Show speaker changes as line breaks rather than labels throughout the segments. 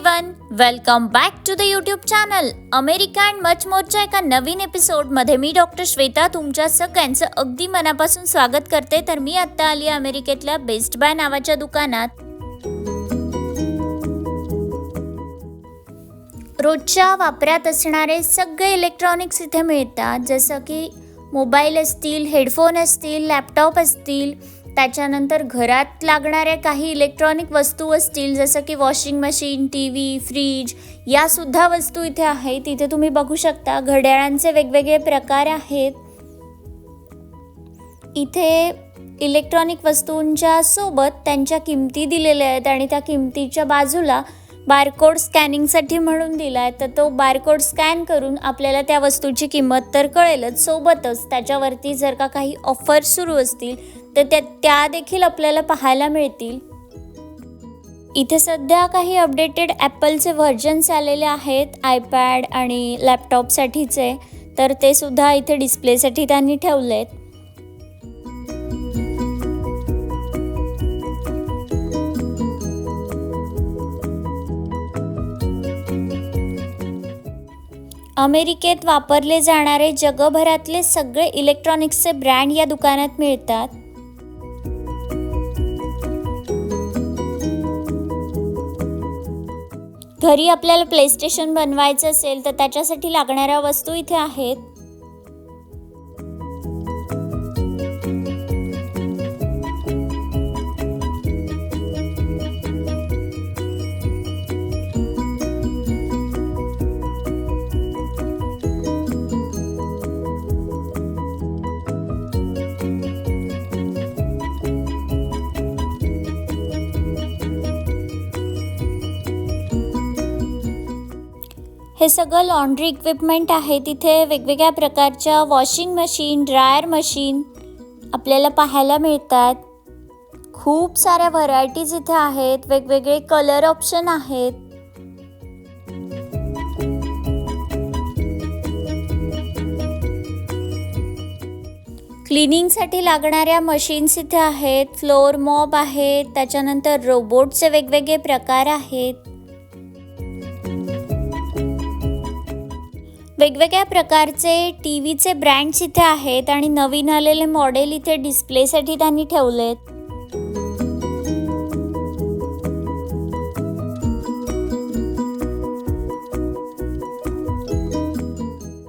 Everyone welcome back to the YouTube channel America and much मोरच्या एका नवीन एपिसोडमध्ये मी doctor Shweta तुमच्या सगळ्यांचं अगदी मनापासून स्वागत करते. तर मी आत्ता आली अमेरिकेतल्या बेस्ट बाय नावाच्या दुकानात. रोजच्या वापरात असणारे सगळे इलेक्ट्रॉनिक्स इथे मिळतात. जसं की मोबाईल असतील हेडफोन असतील लॅपटॉप असतील त्याच्यानंतर घरात लागणाऱ्या काही इलेक्ट्रॉनिक वस्तू असतील जसं की washing machine T V fridge यासुद्धा वस्तू इथे आहेत. इथे तुम्ही बघू शकता घड्याळांचे वेगवेगळे प्रकार आहेत. इथे इलेक्ट्रॉनिक वस्तूंच्या सोबत त्यांच्या किमती दिलेल्या आहेत आणि त्या किमतीच्या बाजूला बारकोड स्कॅनिंगसाठी म्हणून दिला आहे तर तो बारकोड स्कॅन करून आपल्याला त्या वस्तूची किंमत तर कळेलच. सोबतच त्याच्यावरती जर का काही ऑफर सुरू असतील तर त्या त्या देखील आपल्याला पाहायला मिळतील. इथे सध्या काही अपडेटेड ॲपलचे व्हर्जन्स आलेले आहेत आयपॅड आणि लॅपटॉपसाठीचे. तर ते सुद्धा इथे डिस्प्लेसाठी त्यांनी ठेवले आहेत अमेरिकेत वापरले जाणारे जगभरातले सगळे इलेक्ट्रॉनिक्सचे ब्रँड या दुकानात मिळतात. घरी आपल्याला प्ले स्टेशन बनवायचं असेल तर त्याच्यासाठी लागणाऱ्या वस्तू इथे आहेत. हे सगळं लॉन्ड्री इक्विपमेंट आहे. तिथे वेगवेगळ्या प्रकारच्या वॉशिंग मशीन ड्रायर मशीन आपल्याला पाहायला मिळतात. खूप साऱ्या व्हरायटीज इथे आहेत. वेगवेगळे कलर ऑप्शन आहेत. क्लिनिंगसाठी लागणाऱ्या मशीन्स इथे आहेत. फ्लोअर मॉब आहेत. त्याच्यानंतर रोबोटचे वेगवेगळे प्रकार आहेत. वेगवेगळ्या प्रकारचे टी व्हीचे ब्रँड्स इथे आहेत आणि नवीन आलेले मॉडेल इथे डिस्प्लेसाठी त्यांनी ठेवलेत.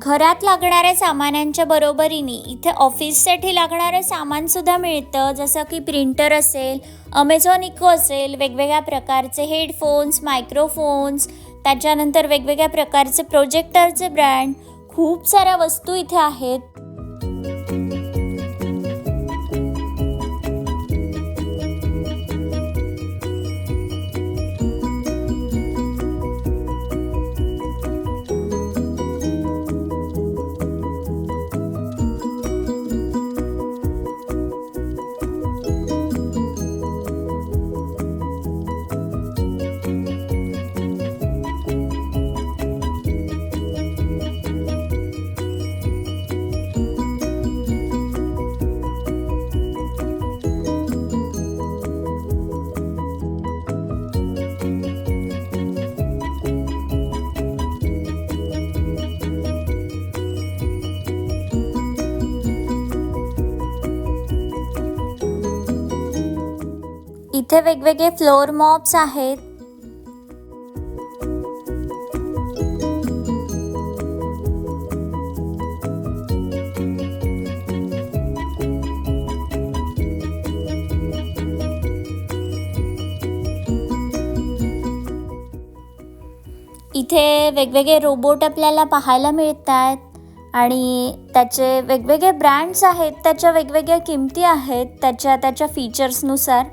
घरात लागणाऱ्या सामानांच्या बरोबरीने इथे ऑफिससाठी लागणारं सामानसुद्धा मिळतं जसं की प्रिंटर असेल अमेझॉन इको असेल वेगवेगळ्या प्रकारचे हेडफोन्स मायक्रोफोन्स त्याच्यानंतर वेगवेगळ्या प्रकारचे प्रोजेक्टरचे ब्रँड खूप साऱ्या वस्तू इथे आहेत. इथे वेगवेगळे फ्लोअर मॉप्स आहेत. इथे वेगवेगळे रोबोट आपल्याला पाहायला मिळत आहेत आणि त्याचे वेगवेगळे ब्रँड्स आहेत त्याच्या वेगवेगळ्या किमती आहेत त्याच्या त्याच्या फीचर्सनुसार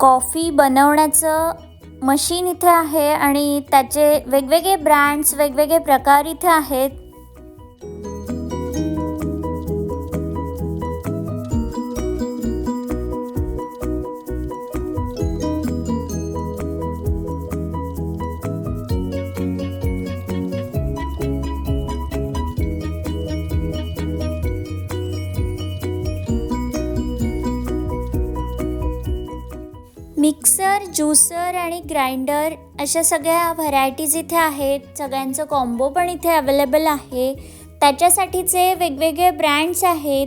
कॉफी बनवण्याचं मशीन इथे आहे आणि त्याचे वेगवेगळे ब्रँड्स वेगवेगळे प्रकार इथे आहेत. ज्युसर आणि ग्राइंडर अशा सगळ्या व्हरायटीज इथे आहेत. सगळ्यांचं कॉम्बो पण इथे अवेलेबल आहे. त्याच्यासाठीचे वेगवेगळे ब्रँड्स आहेत.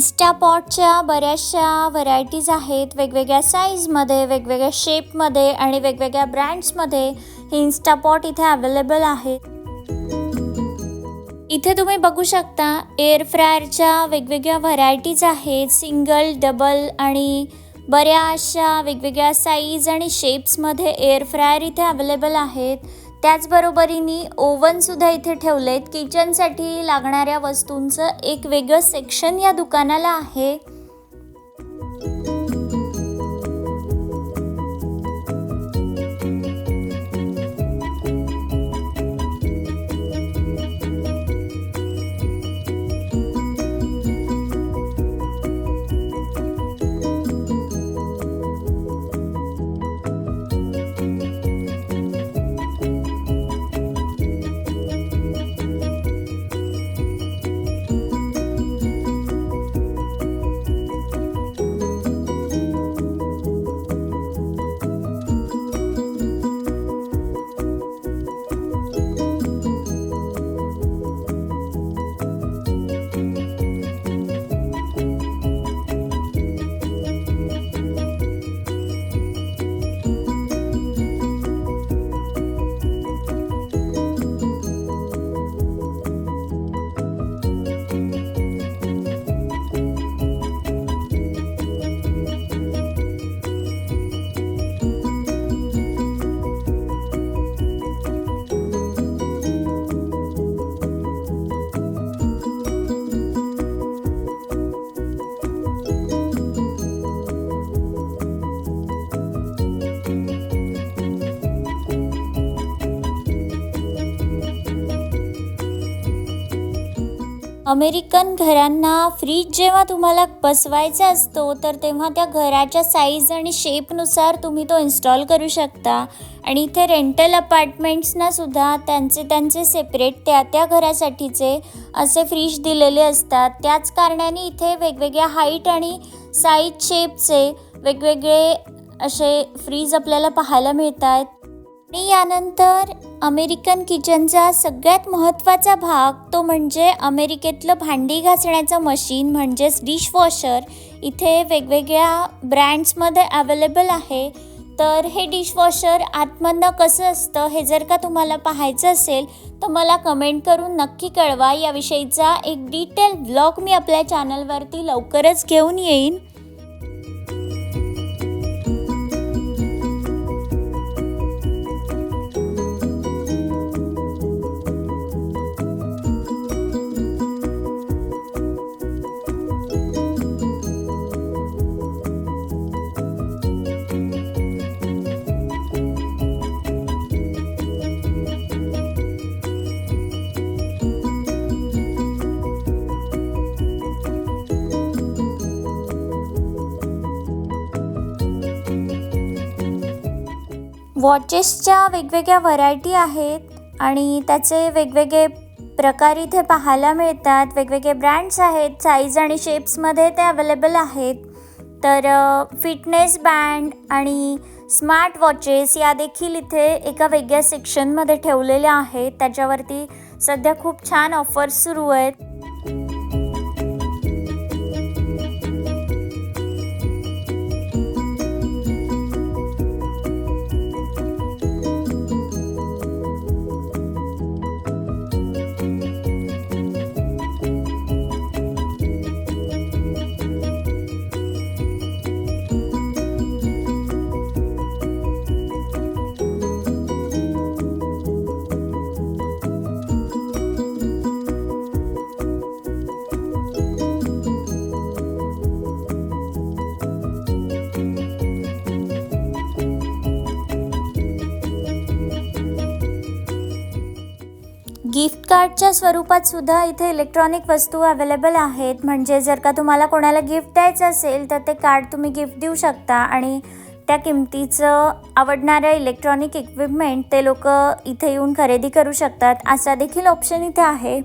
इन्स्टापॉटच्या बऱ्याचशा व्हरायटीज आहेत. वेगवेगळ्या साईजमध्ये वेगवेगळ्या शेपमध्ये आणि वेगवेगळ्या ब्रँड्समध्ये हे इन्स्टापॉट इथे अवेलेबल आहेत इथे तुम्ही बघू शकता एअर फ्रायरच्या वेगवेगळ्या व्हरायटीज आहेत. सिंगल डबल आणि बऱ्याचशा वेगवेगळ्या साईज आणि शेप्समध्ये एअर फ्रायर इथे अवेलेबल आहेत. त्याचबरोबरीने ओव्हनसुद्धा इथे ठेवले आहेत किचनसाठी लागणाऱ्या वस्तूंचं एक वेगळं सेक्शन या दुकानाला आहे. अमेरिकन घरांना फ्रीज जेव्हा तुम्हाला बसवायचा असतो तर तेव्हा त्या घराच्या साईज आणि शेपनुसार तुम्ही तो इन्स्टॉल करू शकता. आणि इथे रेंटल अपार्टमेंट्सनासुद्धा त्यांचे त्यांचे सेपरेट त्या त्या घरासाठीचे असे फ्रीज दिलेले असतात. त्याच कारणाने इथे वेगवेगळ्या हाईट आणि साईज शेपचे वेगवेगळे असे फ्रीज आपल्याला पाहायला मिळत आहेत आणि यानंतर अमेरिकन किचनचा सगळ्यात महत्त्वाचा भाग तो म्हणजे अमेरिकेतलं भांडी घासण्याचं मशीन म्हणजेच डिशवॉशर इथे वेगवेगळ्या ब्रँड्समध्ये अवेलेबल आहे. तर हे डिशवॉशर आतमधनं कसं असतं हे जर का तुम्हाला पाहायचं असेल तर मला कमेंट करून नक्की कळवा. याविषयीचा एक डिटेल ब्लॉग मी आपल्या चॅनलवरती लवकरच घेऊन येईन. वॉचेसच्या वेगवेगळ्या व्हरायटी आहेत आणि त्याचे वेगवेगळे प्रकार इथे पाहायला मिळतात. वेगवेगळे ब्रँड्स आहेत. साईज आणि शेप्समध्ये ते अवेलेबल आहेत. तर फिटनेस बँड आणि स्मार्ट वॉचेस या देखील इथे एका वेगळ्या सेक्शनमध्ये ठेवलेल्या आहेत. त्याच्यावरती सध्या खूप छान ऑफर्स सुरू आहेत. कार्डच्या स्वरूपात सुद्धा इथे इलेक्ट्रॉनिक वस्तू अवेलेबल आहेत. म्हणजे जर का तुम्हाला कोणाला गिफ्ट द्यायचं असेल तर ते कार्ड तुम्ही गिफ्ट देऊ शकता. आणि त्या किमतीचं आवडणारं इलेक्ट्रॉनिक इक्विपमेंट ते लोक इथे येऊन खरेदी करू शकतात. असा देखील ऑप्शन इथे आहे.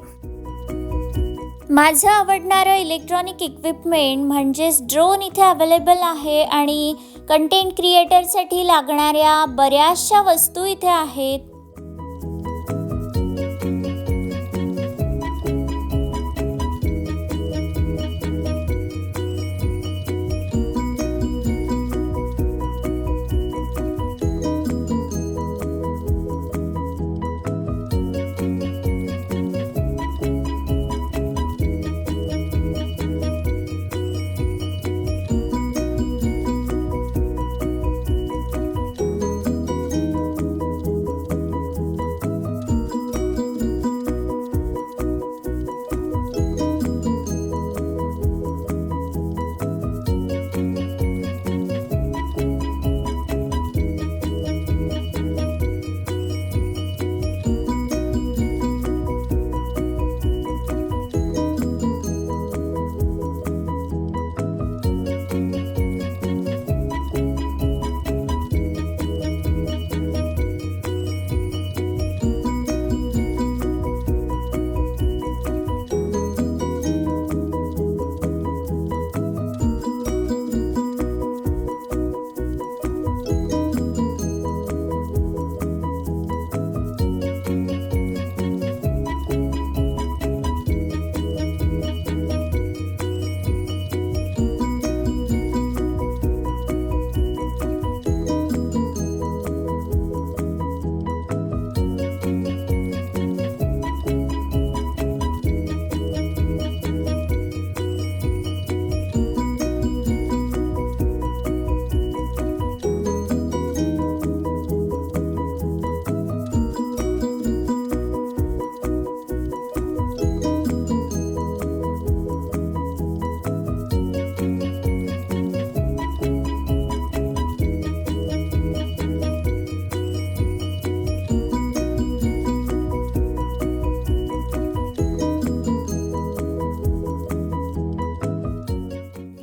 माझं आवडणारं इलेक्ट्रॉनिक इक्विपमेंट म्हणजेच ड्रोन इथे अवेलेबल आहे. आणि कंटेंट क्रिएटरसाठी लागणाऱ्या बऱ्याचशा वस्तू इथे आहेत.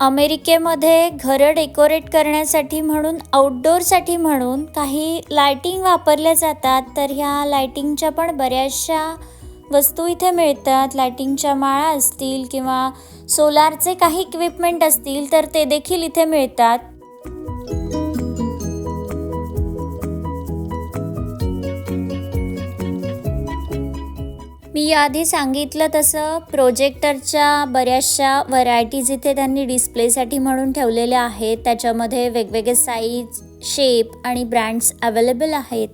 अमेरिकेमध्ये घरं डेकोरेट करण्यासाठी म्हणून आउटडोअरसाठी म्हणून काही लायटिंग वापरल्या जातात. तर ह्या लायटिंगच्या पण बऱ्याचशा वस्तू इथे मिळतात. लायटिंगच्या माळा असतील किंवा सोलारचे काही इक्विपमेंट असतील तर ते देखील इथे मिळतात. मी याआधी सांगितलं तसं प्रोजेक्टरच्या बऱ्याचशा व्हरायटीज इथे त्यांनी डिस्प्लेसाठी म्हणून ठेवलेल्या आहेत. त्याच्यामध्ये वेगवेगळे साईज शेप आणि ब्रँड्स अवेलेबल आहेत.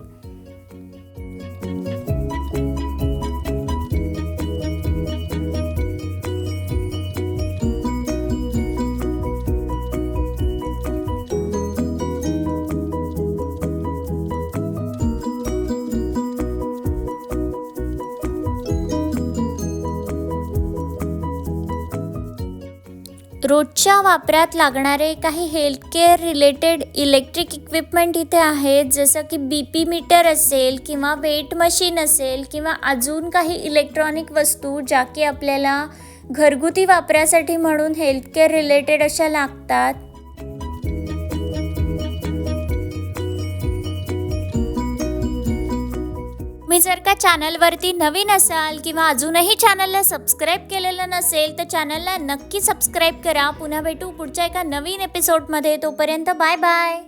रोजच्या वापरात लागणारे काही हेल्थकेअर रिलेटेड इलेक्ट्रिक इक्विपमेंट इथे आहेत. जसं की बी पी मीटर असेल किंवा वेट मशीन असेल किंवा अजून काही इलेक्ट्रॉनिक वस्तू ज्या की आपल्याला घरगुती वापरासाठी म्हणून हेल्थकेअर रिलेटेड अशा लागतात. तुम्ही जर का चॅनलवरती नवीन असाल किंवा अजूनही चॅनलला सबस्क्राईब केलेलं नसेल तर चॅनलला नक्की सबस्क्राईब करा. पुन्हा भेटू पुढच्या एका नवीन एपिसोडमध्ये तोपर्यंत बाय बाय.